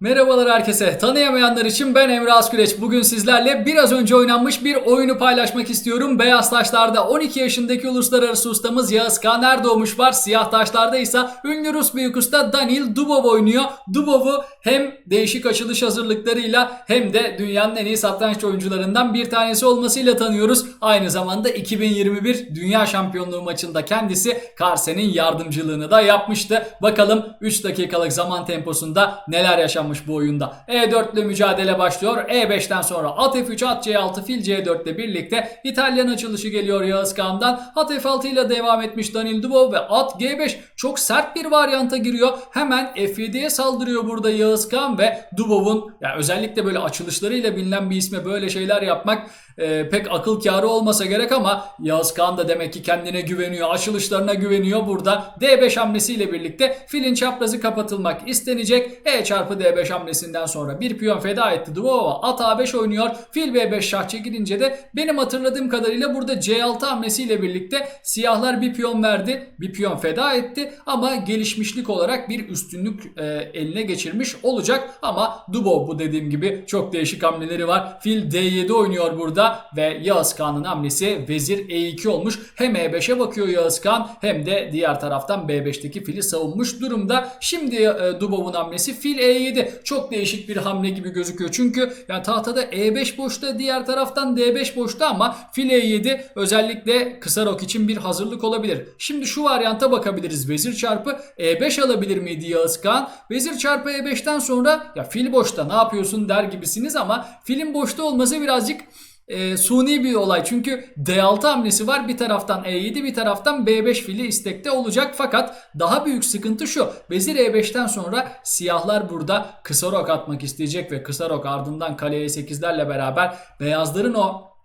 Merhabalar herkese. Tanıyamayanlar için ben Emre Asküreç. Bugün sizlerle biraz önce oynanmış bir oyunu paylaşmak istiyorum. Beyaz taşlarda 12 yaşındaki uluslararası ustamız Yağız Kağan Erdoğmuş var. Siyah taşlarda ise ünlü Rus büyük usta Danil Dubov oynuyor. Dubov'u hem değişik açılış hazırlıklarıyla hem de dünyanın en iyi satranç oyuncularından bir tanesi olmasıyla tanıyoruz. Aynı zamanda 2021 Dünya Şampiyonluğu maçında kendisi Carsen'in yardımcılığını da yapmıştı. Bakalım 3 dakikalık zaman temposunda neler yaşanmış bu oyunda. E4 ile mücadele başlıyor. E5'ten sonra at F3, at C6, fil C4 ile birlikte İtalyan açılışı geliyor Yağız Kağan'dan. At F6 ile devam etmiş Danil Dubov ve at G5 çok sert bir varyanta giriyor. Hemen F7'ye saldırıyor burada Yağız Kağan ve Dubov'un ya özellikle böyle açılışlarıyla bilinen bir isme böyle şeyler yapmak e, pek akıl kârı olmasa gerek ama Yağız Kağan da demek ki kendine güveniyor. Açılışlarına güveniyor burada. D5 hamlesiyle birlikte filin çaprazı kapatılmak istenecek. E çarpı D5 hamlesinden sonra bir piyon feda etti Dubova. At A5 oynuyor. Fil B5 şah çekilince de benim hatırladığım kadarıyla burada C6 hamlesiyle birlikte siyahlar bir piyon verdi. Bir piyon feda etti ama gelişmişlik olarak bir üstünlük e, eline geçirmiş olacak. Ama Dubov bu dediğim gibi çok değişik hamleleri var. Fil D7 oynuyor burada ve Yağız Kağan'ın hamlesi vezir E2 olmuş. Hem E5'e bakıyor Yağız Kağan hem de diğer taraftan B5'teki fili savunmuş durumda. Şimdi e, Dubov'un hamlesi fil E7. Çok değişik bir hamle gibi gözüküyor. Çünkü yani tahtada E5 boşta diğer taraftan D5 boşta ama fil E7 özellikle kısa rok için bir hazırlık olabilir. Şimdi şu varyanta bakabiliriz. Vezir çarpı E5 alabilir miydi Yağız Kağan? Vezir çarpı E5'ten sonra ya fil boşta ne yapıyorsun der gibisiniz ama filin boşta olması birazcık e, suni bir olay. Çünkü D6 hamlesi var. Bir taraftan E7 bir taraftan B5 fili istekte olacak. Fakat daha büyük sıkıntı şu. Vezir E5'ten sonra siyahlar burada kısa rok atmak isteyecek ve kısa rok ardından kale E8'lerle beraber beyazların o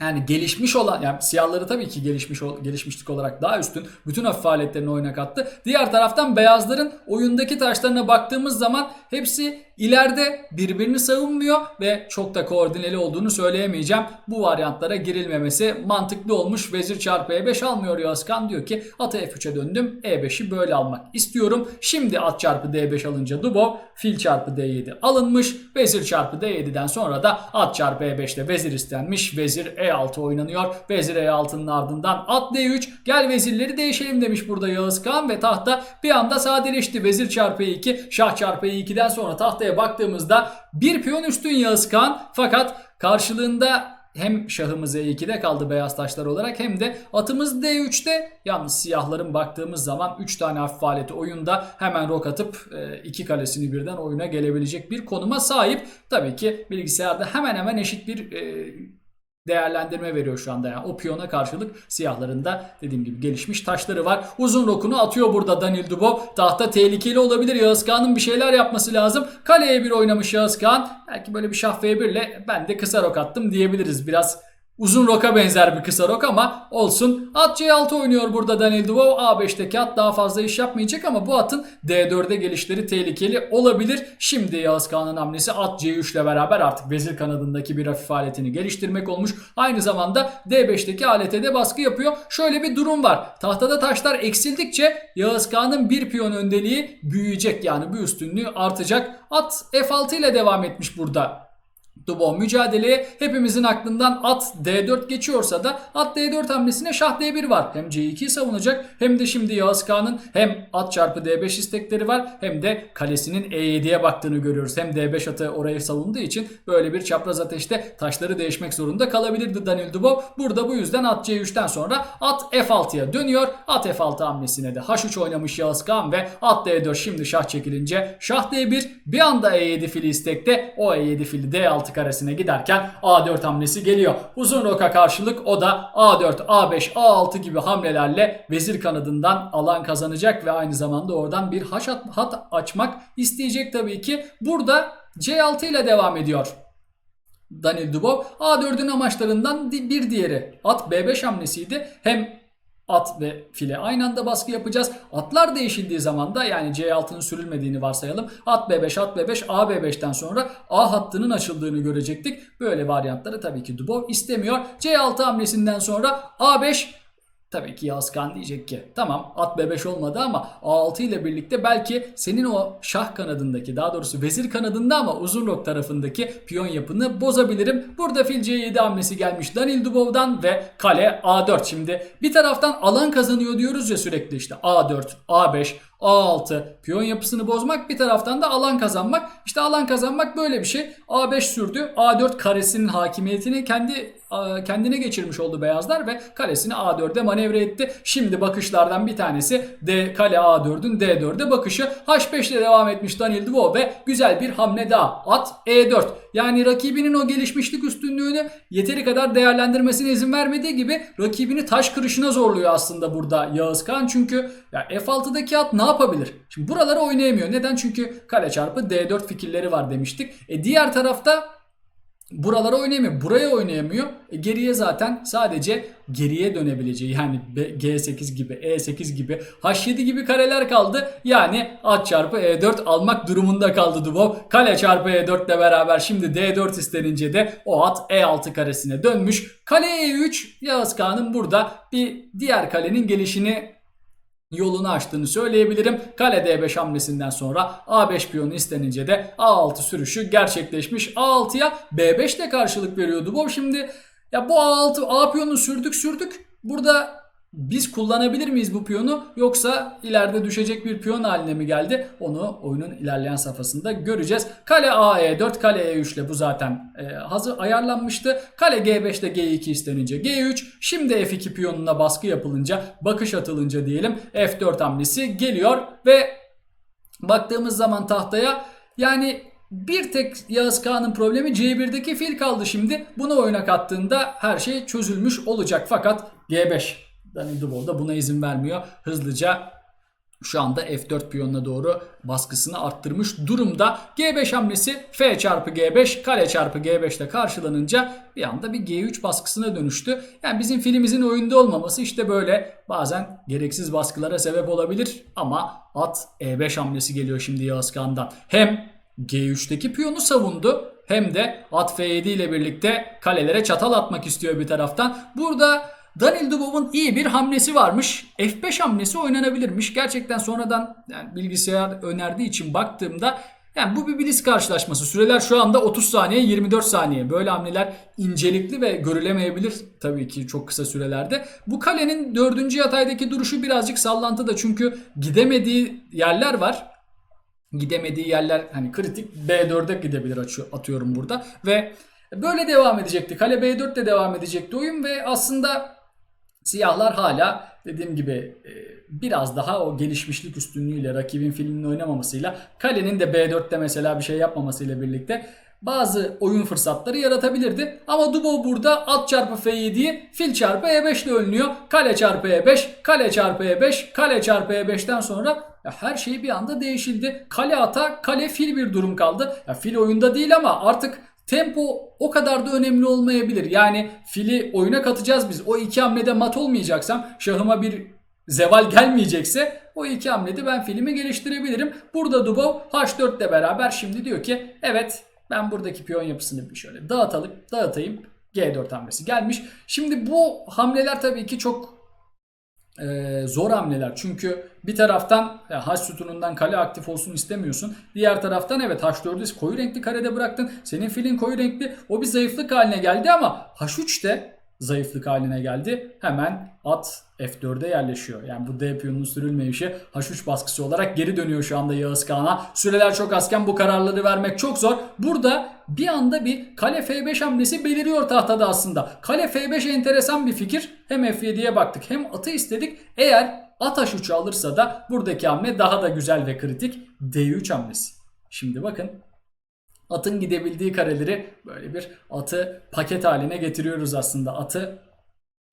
yani gelişmiş olan yani siyahları tabii ki gelişmiş gelişmişlik olarak daha üstün. Bütün hafif aletlerini oyuna kattı. Diğer taraftan beyazların oyundaki taşlarına baktığımız zaman hepsi ileride birbirini savunmuyor ve çok da koordineli olduğunu söyleyemeyeceğim. Bu varyantlara girilmemesi mantıklı olmuş. Vezir çarpı E5 almıyor Yazkan diyor ki ata F3'e döndüm. E5'i böyle almak istiyorum. Şimdi at çarpı D5 alınca Dubov fil çarpı D7 alınmış. Vezir çarpı D7'den sonra da at çarpı E5'te vezir istenmiş. Vezir E6 oynanıyor. Vezir E6'nın ardından at D3 gel vezirleri değişelim demiş burada Yağız Kağan ve tahta bir anda sadeleşti. Vezir çarpı E2 şah çarpı E2'den sonra tahtaya baktığımızda bir piyon üstün Yağız Kağan fakat karşılığında hem şahımız E2'de kaldı beyaz taşlar olarak hem de atımız D3'te. Yalnız siyahların baktığımız zaman 3 tane hafif aleti oyunda hemen rok atıp e, iki kalesini birden oyuna gelebilecek bir konuma sahip. Tabii ki bilgisayarda hemen hemen eşit bir e, değerlendirme veriyor şu anda. Yani o piyona karşılık siyahların da dediğim gibi gelişmiş taşları var. Uzun rokunu atıyor burada Danil Dubov. Tahta tehlikeli olabilir. Yağız Kağan'ın bir şeyler yapması lazım. Kaleye bir oynamış Yağız Kağan. Belki böyle bir şah F1 ile ben de kısa rok attım diyebiliriz. Biraz Uzun roka benzer bir kısa rok ama olsun. At C6 oynuyor burada Daniel Dubov. A5'teki at daha fazla iş yapmayacak ama bu atın D4'e gelişleri tehlikeli olabilir. Şimdi Yağız Kağan'ın hamlesi at C3 ile beraber artık vezir kanadındaki bir hafif aletini geliştirmek olmuş. Aynı zamanda D5'teki alete de baskı yapıyor. Şöyle bir durum var. Tahtada taşlar eksildikçe Yağız Kağan'ın bir piyon öndeliği büyüyecek yani bir üstünlüğü artacak. At F6 ile devam etmiş burada. Dubon mücadeleye hepimizin aklından at D4 geçiyorsa da at D4 hamlesine şah D1 var. Hem C2'yi savunacak hem de şimdi Yağız Kağan'ın hem at çarpı D5 istekleri var hem de kalesinin E7'ye baktığını görüyoruz. Hem D5 atı orayı savunduğu için böyle bir çapraz ateşte taşları değişmek zorunda kalabilirdi Daniel Dubov. Burada bu yüzden at C3'ten sonra at F6'ya dönüyor. At F6 hamlesine de H3 oynamış Yağız Kağan ve at D4 şimdi şah çekilince şah D1 bir anda E7 fili istekte o E7 fili D6 karesine giderken A4 hamlesi geliyor. Uzun roka karşılık o da A4, A5, A6 gibi hamlelerle vezir kanadından alan kazanacak ve aynı zamanda oradan bir haş at- hat açmak isteyecek tabii ki. Burada C6 ile devam ediyor. Danil Dubov A4'ün amaçlarından bir diğeri at B5 hamlesiydi. Hem at ve file aynı anda baskı yapacağız. Atlar değişildiği zaman da yani C6'nın sürülmediğini varsayalım. At B5, at B5, A B5'ten sonra A hattının açıldığını görecektik. Böyle varyantları tabii ki Dubov istemiyor. C6 hamlesinden sonra A5 Tabii ki Yazkan diyecek ki tamam at B5 olmadı ama A6 ile birlikte belki senin o şah kanadındaki daha doğrusu vezir kanadında ama uzun rok tarafındaki piyon yapını bozabilirim. Burada fil C7 hamlesi gelmiş Danil Dubov'dan ve kale A4. Şimdi bir taraftan alan kazanıyor diyoruz ya sürekli işte A4, A5, A6 piyon yapısını bozmak bir taraftan da alan kazanmak. İşte alan kazanmak böyle bir şey. A5 sürdü. A4 karesinin hakimiyetini kendi kendine geçirmiş oldu beyazlar ve kalesini A4'e manevra etti. Şimdi bakışlardan bir tanesi D kale A4'ün D4'e bakışı. H5 ile devam etmiş Daniel Dubois ve güzel bir hamle daha. At E4. Yani rakibinin o gelişmişlik üstünlüğünü yeteri kadar değerlendirmesine izin vermediği gibi rakibini taş kırışına zorluyor aslında burada Yağız Kağan. Çünkü ya F6'daki at ne yapabilir? Şimdi buraları oynayamıyor. Neden? Çünkü kale çarpı D4 fikirleri var demiştik. E diğer tarafta Buralara oynayamıyor. Buraya oynayamıyor. E geriye zaten sadece geriye dönebileceği yani B- G8 gibi, E8 gibi, H7 gibi kareler kaldı. Yani at çarpı E4 almak durumunda kaldı Dubov. Kale çarpı E4 ile beraber şimdi D4 istenince de o at E6 karesine dönmüş. Kale E3 Yağız Kağan'ın burada bir diğer kalenin gelişini yolunu açtığını söyleyebilirim. Kale D5 hamlesinden sonra A5 piyonu istenince de A6 sürüşü gerçekleşmiş. A6'ya B5 de karşılık veriyordu. Bu şimdi ya bu A6 A piyonu sürdük sürdük. Burada biz kullanabilir miyiz bu piyonu yoksa ileride düşecek bir piyon haline mi geldi? Onu oyunun ilerleyen safhasında göreceğiz. Kale A E4, kale E3 ile bu zaten e, hazır ayarlanmıştı. Kale G5'te G2 istenince G3, şimdi F2 piyonuna baskı yapılınca, bakış atılınca diyelim F4 hamlesi geliyor ve baktığımız zaman tahtaya yani bir tek Yağız Kağan'ın problemi C1'deki fil kaldı şimdi. Bunu oyuna kattığında her şey çözülmüş olacak. Fakat G5 Danil Dubov da buna izin vermiyor. Hızlıca şu anda F4 piyonuna doğru baskısını arttırmış durumda. G5 hamlesi F çarpı G5 kale çarpı G5 ile karşılanınca bir anda bir G3 baskısına dönüştü. Yani bizim filimizin oyunda olmaması işte böyle bazen gereksiz baskılara sebep olabilir. Ama at E5 hamlesi geliyor şimdi Yağız Kağan'dan. Hem G3'teki piyonu savundu hem de at F7 ile birlikte kalelere çatal atmak istiyor bir taraftan. Burada Danil Dubov'un iyi bir hamlesi varmış. F5 hamlesi oynanabilirmiş. Gerçekten sonradan yani bilgisayar önerdiği için baktığımda yani bu bir blitz karşılaşması. Süreler şu anda 30 saniye 24 saniye. Böyle hamleler incelikli ve görülemeyebilir tabii ki çok kısa sürelerde. Bu kalenin dördüncü yataydaki duruşu birazcık sallantıda. Çünkü gidemediği yerler var gidemediği yerler hani kritik B4'e gidebilir atıyorum burada ve böyle devam edecekti. Kale B4 de devam edecekti oyun ve aslında siyahlar hala dediğim gibi e, biraz daha o gelişmişlik üstünlüğüyle rakibin filminin oynamamasıyla kalenin de B4'te mesela bir şey yapmamasıyla birlikte bazı oyun fırsatları yaratabilirdi. Ama Dubov burada at çarpı F7'yi fil çarpı E5 ile önlüyor. Kale çarpı E5, kale çarpı E5, kale çarpı E5'ten sonra ya her şey bir anda değişildi. Kale ata, kale fil bir durum kaldı. Ya fil oyunda değil ama artık tempo o kadar da önemli olmayabilir. Yani fili oyuna katacağız biz. O iki hamlede mat olmayacaksam, şahıma bir zeval gelmeyecekse o iki hamlede ben filmi geliştirebilirim. Burada Dubov H4 ile beraber şimdi diyor ki evet ben buradaki piyon yapısını bir şöyle dağıtalım, dağıtayım. G4 hamlesi gelmiş. Şimdi bu hamleler tabii ki çok e, zor hamleler. Çünkü bir taraftan ya, H sütunundan kale aktif olsun istemiyorsun. Diğer taraftan evet H4'ü koyu renkli karede bıraktın. Senin filin koyu renkli. O bir zayıflık haline geldi ama H3 de zayıflık haline geldi. Hemen at F4'e yerleşiyor. Yani bu D piyonunun sürülmeyişi H3 baskısı olarak geri dönüyor şu anda Yağız Kağan'a. Süreler çok azken bu kararları vermek çok zor. Burada bir anda bir kale F5 hamlesi beliriyor tahtada aslında. Kale F5 enteresan bir fikir. Hem F7'ye baktık hem atı istedik. Eğer at H3'ü alırsa da buradaki hamle daha da güzel ve kritik. D3 hamlesi. Şimdi bakın atın gidebildiği kareleri böyle bir atı paket haline getiriyoruz aslında. Atı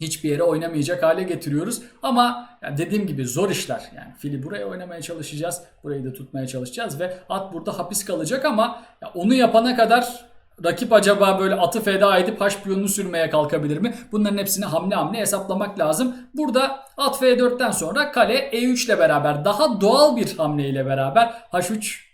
hiçbir yere oynamayacak hale getiriyoruz. Ama yani dediğim gibi zor işler. Yani fili buraya oynamaya çalışacağız. Burayı da tutmaya çalışacağız ve at burada hapis kalacak ama ya onu yapana kadar rakip acaba böyle atı feda edip haş piyonunu sürmeye kalkabilir mi? Bunların hepsini hamle hamle hesaplamak lazım. Burada at F4'ten sonra kale E3 ile beraber daha doğal bir hamle ile beraber H3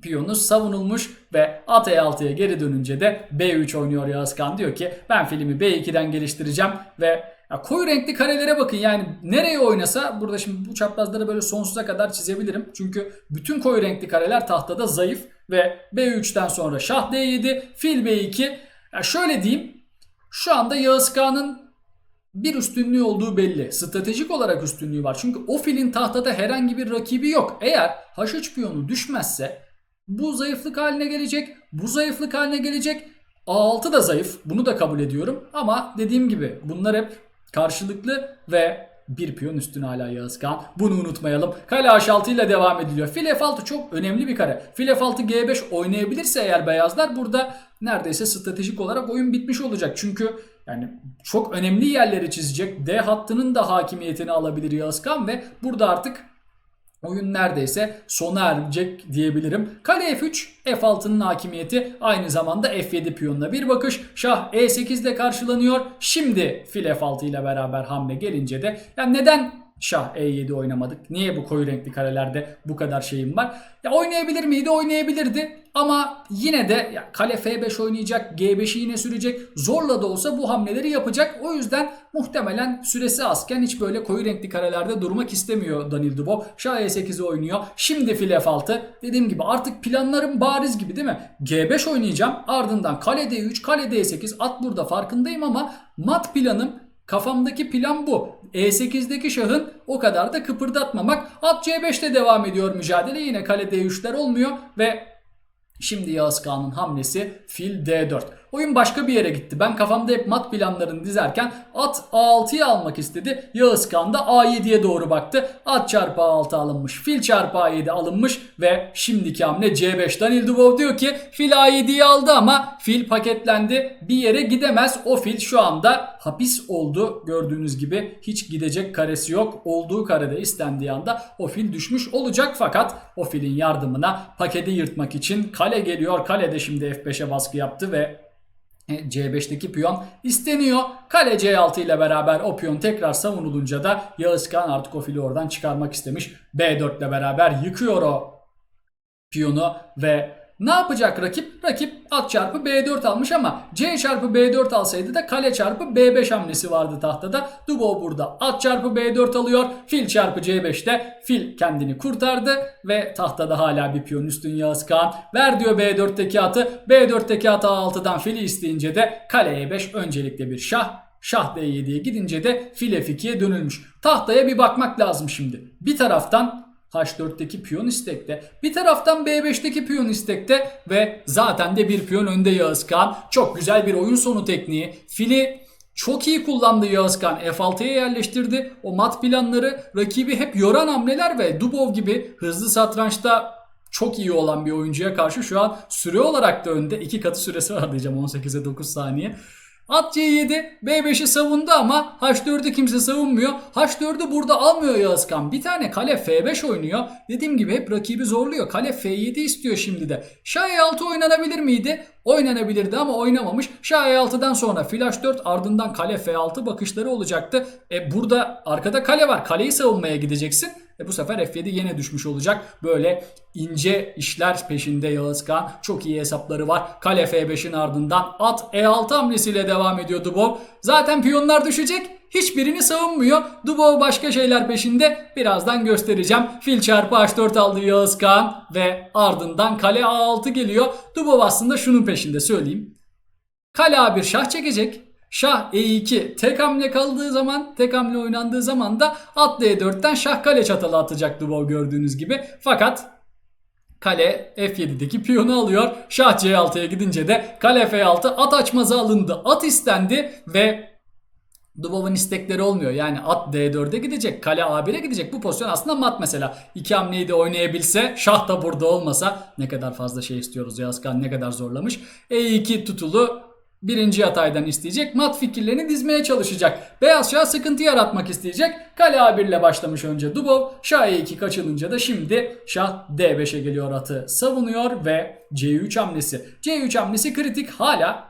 piyonu savunulmuş ve at E6'ya geri dönünce de B3 oynuyor Yağız Kağan. Diyor ki ben filmi B2'den geliştireceğim ve ya koyu renkli karelere bakın yani nereye oynasa burada şimdi bu çaprazları böyle sonsuza kadar çizebilirim. Çünkü bütün koyu renkli kareler tahtada zayıf ve B3'ten sonra şah D7, fil B2. Ya şöyle diyeyim şu anda Yağız Kağan'ın bir üstünlüğü olduğu belli. Stratejik olarak üstünlüğü var. Çünkü o filin tahtada herhangi bir rakibi yok. Eğer H3 piyonu düşmezse bu zayıflık haline gelecek. Bu zayıflık haline gelecek. A6 da zayıf. Bunu da kabul ediyorum. Ama dediğim gibi bunlar hep karşılıklı ve bir piyon üstüne hala Yağız Kağan. Bunu unutmayalım. Kale H6 ile devam ediliyor. Fil F6 çok önemli bir kare. Fil F6 G5 oynayabilirse eğer beyazlar burada neredeyse stratejik olarak oyun bitmiş olacak. Çünkü yani çok önemli yerleri çizecek. D hattının da hakimiyetini alabilir Yağız Kağan ve burada artık Oyun neredeyse sona erecek diyebilirim. Kale F3, F6'nın hakimiyeti aynı zamanda F7 piyonuna bir bakış. Şah E8 ile karşılanıyor. Şimdi fil F6 ile beraber hamle gelince de yani neden Şah E7 oynamadık? Niye bu koyu renkli karelerde bu kadar şeyim var? Ya oynayabilir miydi? Oynayabilirdi. Ama yine de ya kale F5 oynayacak, G5'i yine sürecek. Zorla da olsa bu hamleleri yapacak. O yüzden muhtemelen süresi azken hiç böyle koyu renkli karelerde durmak istemiyor Danil Dubov. Şah E8'i oynuyor. Şimdi fil F6. Dediğim gibi artık planlarım bariz gibi değil mi? G5 oynayacağım. Ardından kale D3, kale D8. At burada farkındayım ama mat planım Kafamdaki plan bu. E8'deki şahın o kadar da kıpırdatmamak. At C5'te devam ediyor mücadele. Yine kale D3'ler olmuyor ve Şimdi Yağız Kağan'ın hamlesi fil D4. Oyun başka bir yere gitti. Ben kafamda hep mat planlarını dizerken at A6'yı almak istedi. Yağız Kağan da A7'ye doğru baktı. At çarpı A6 alınmış. Fil çarpı A7 alınmış ve şimdiki hamle C5. Danil Dubov diyor ki fil A7'yi aldı ama fil paketlendi. Bir yere gidemez. O fil şu anda hapis oldu. Gördüğünüz gibi hiç gidecek karesi yok. Olduğu karede istendiği anda o fil düşmüş olacak fakat o filin yardımına paketi yırtmak için kale geliyor. Kalede şimdi F5'e baskı yaptı ve C5'teki piyon isteniyor. Kale C6 ile beraber o piyon tekrar savunulunca da Yağız Kağan artık o fili oradan çıkarmak istemiş. B4 ile beraber yıkıyor o piyonu ve ne yapacak rakip? Rakip at çarpı B4 almış ama C çarpı B4 alsaydı da kale çarpı B5 hamlesi vardı tahtada. Dubov burada at çarpı B4 alıyor. Fil çarpı C5'te fil kendini kurtardı ve tahtada hala bir piyon üstün Yağız Kağan. Ver diyor B4'teki atı. B4'teki atı A6'dan fili isteyince de kale E5 öncelikle bir şah. Şah D7'ye gidince de fil F2'ye dönülmüş. Tahtaya bir bakmak lazım şimdi. Bir taraftan H4'teki piyon istekte. Bir taraftan B5'teki piyon istekte ve zaten de bir piyon önde Yağız Kağan. Çok güzel bir oyun sonu tekniği. Fili çok iyi kullandı Yağız Kağan. F6'ya yerleştirdi. O mat planları rakibi hep yoran hamleler ve Dubov gibi hızlı satrançta çok iyi olan bir oyuncuya karşı şu an süre olarak da önde. iki katı süresi var diyeceğim 18'e 9 saniye. At C7 B5'i savundu ama H4'ü kimse savunmuyor. H4'ü burada almıyor Yağız Kağan. Bir tane kale F5 oynuyor. Dediğim gibi hep rakibi zorluyor. Kale F7 istiyor şimdi de. Şah E6 oynanabilir miydi? Oynanabilirdi ama oynamamış. Şah E6'dan sonra fil H4 ardından kale F6 bakışları olacaktı. E burada arkada kale var. Kaleyi savunmaya gideceksin. E bu sefer F7 yine düşmüş olacak. Böyle ince işler peşinde Yağız Kağan. Çok iyi hesapları var. Kale F5'in ardından at E6 hamlesiyle devam ediyor Dubov. Zaten piyonlar düşecek. Hiçbirini savunmuyor. Dubov başka şeyler peşinde. Birazdan göstereceğim. Fil çarpı H4 aldı Yağız Kağan ve ardından kale A6 geliyor. Dubov aslında şunun peşinde söyleyeyim. Kale A1 şah çekecek. Şah E2 tek hamle kaldığı zaman, tek hamle oynandığı zaman da at D4'ten şah kale çatalı atacak Dubov gördüğünüz gibi. Fakat kale F7'deki piyonu alıyor. Şah C6'ya gidince de kale F6 at açmazı alındı. At istendi ve Dubov'un istekleri olmuyor. Yani at D4'e gidecek, kale A1'e gidecek. Bu pozisyon aslında mat mesela. İki hamleyi de oynayabilse, şah da burada olmasa ne kadar fazla şey istiyoruz Yazkan ne kadar zorlamış. E2 tutulu birinci yataydan isteyecek. Mat fikirlerini dizmeye çalışacak. Beyaz şah sıkıntı yaratmak isteyecek. Kale A1 ile başlamış önce Dubov. Şah E2 kaçılınca da şimdi şah D5'e geliyor atı savunuyor ve C3 hamlesi. C3 hamlesi kritik hala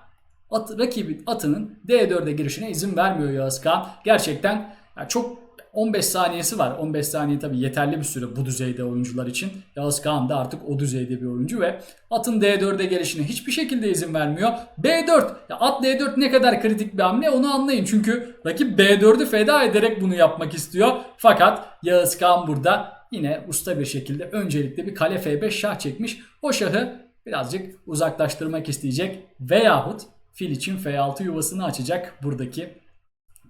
at, rakibin atının D4'e girişine izin vermiyor Yağız Kağan. Gerçekten ya çok 15 saniyesi var. 15 saniye tabii yeterli bir süre bu düzeyde oyuncular için. Yağız Kağan da artık o düzeyde bir oyuncu ve atın D4'e gelişine hiçbir şekilde izin vermiyor. B4. Ya at D4 ne kadar kritik bir hamle onu anlayın. Çünkü rakip B4'ü feda ederek bunu yapmak istiyor. Fakat Yağız Kağan burada yine usta bir şekilde öncelikle bir kale F5 şah çekmiş. O şahı birazcık uzaklaştırmak isteyecek veyahut fil için F6 yuvasını açacak buradaki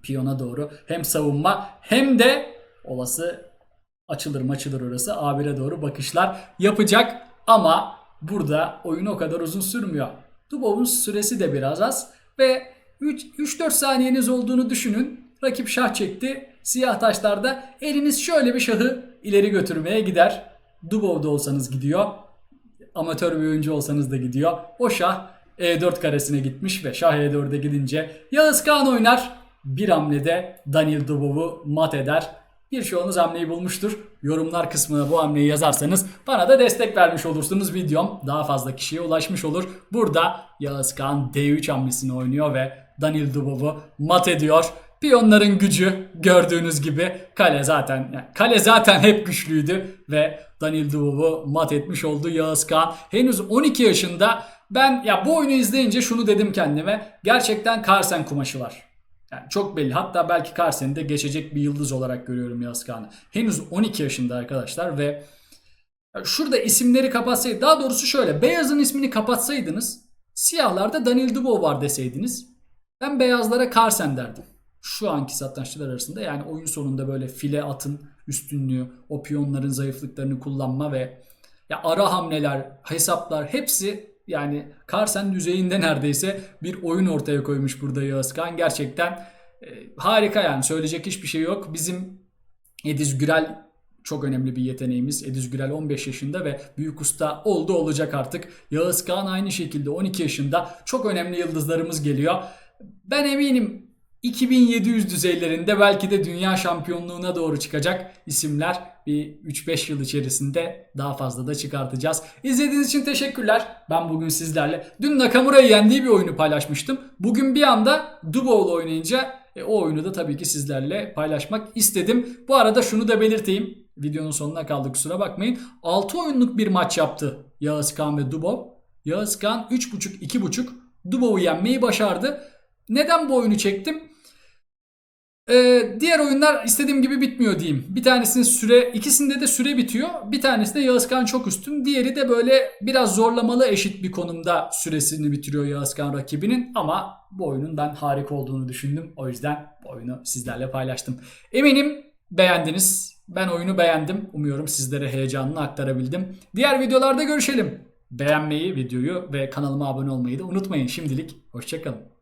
piyona doğru. Hem savunma hem de olası açılır maçılır orası A1'e doğru bakışlar yapacak ama burada oyun o kadar uzun sürmüyor. Dubov'un süresi de biraz az ve 3-4 saniyeniz olduğunu düşünün. Rakip şah çekti. Siyah taşlarda eliniz şöyle bir şahı ileri götürmeye gider. Dubov'da olsanız gidiyor amatör bir oyuncu olsanız da gidiyor. O şah E4 karesine gitmiş ve şah E4'e gidince Yağız Kağan oynar. Bir hamlede Daniel Dubov'u mat eder. Bir çoğunuz hamleyi bulmuştur. Yorumlar kısmına bu hamleyi yazarsanız bana da destek vermiş olursunuz. Videom daha fazla kişiye ulaşmış olur. Burada Yağız Kağan D3 hamlesini oynuyor ve Daniel Dubov'u mat ediyor. Piyonların gücü gördüğünüz gibi kale zaten yani kale zaten hep güçlüydü ve Daniel Dubov'u mat etmiş oldu Yağız Kağan. Henüz 12 yaşında ben ya bu oyunu izleyince şunu dedim kendime. Gerçekten Carlsen kumaşı var. Yani çok belli. Hatta belki Carlsen'i de geçecek bir yıldız olarak görüyorum Yağız Kağan'ı. Henüz 12 yaşında arkadaşlar ve şurada isimleri kapatsaydı daha doğrusu şöyle beyazın ismini kapatsaydınız siyahlarda Daniel Dubov var deseydiniz ben beyazlara Carlsen derdim şu anki satranççılar arasında yani oyun sonunda böyle file atın üstünlüğü, o piyonların zayıflıklarını kullanma ve ya ara hamleler, hesaplar hepsi yani Carlsen düzeyinde neredeyse bir oyun ortaya koymuş burada Yağız Kağan. Gerçekten e, harika yani söyleyecek hiçbir şey yok. Bizim Ediz Gürel çok önemli bir yeteneğimiz. Ediz Gürel 15 yaşında ve büyük usta oldu olacak artık. Yağız Kağan aynı şekilde 12 yaşında. Çok önemli yıldızlarımız geliyor. Ben eminim 2700 düzeylerinde belki de dünya şampiyonluğuna doğru çıkacak isimler bir 3-5 yıl içerisinde daha fazla da çıkartacağız. İzlediğiniz için teşekkürler. Ben bugün sizlerle dün Nakamura'yı yendiği bir oyunu paylaşmıştım. Bugün bir anda Dubov'la oynayınca e, o oyunu da tabii ki sizlerle paylaşmak istedim. Bu arada şunu da belirteyim. Videonun sonuna kaldı kusura bakmayın. 6 oyunluk bir maç yaptı Yağız Kağan ve Dubov. Yağız Kağan 3.5-2.5 Dubov'u yenmeyi başardı. Neden bu oyunu çektim? Ee, diğer oyunlar istediğim gibi bitmiyor diyeyim. Bir tanesinin süre, ikisinde de süre bitiyor. Bir tanesi de Yağız Kağan çok üstün. Diğeri de böyle biraz zorlamalı eşit bir konumda süresini bitiriyor Yağız Kağan rakibinin. Ama bu oyunun ben harika olduğunu düşündüm. O yüzden bu oyunu sizlerle paylaştım. Eminim beğendiniz. Ben oyunu beğendim. Umuyorum sizlere heyecanını aktarabildim. Diğer videolarda görüşelim. Beğenmeyi, videoyu ve kanalıma abone olmayı da unutmayın. Şimdilik hoşçakalın.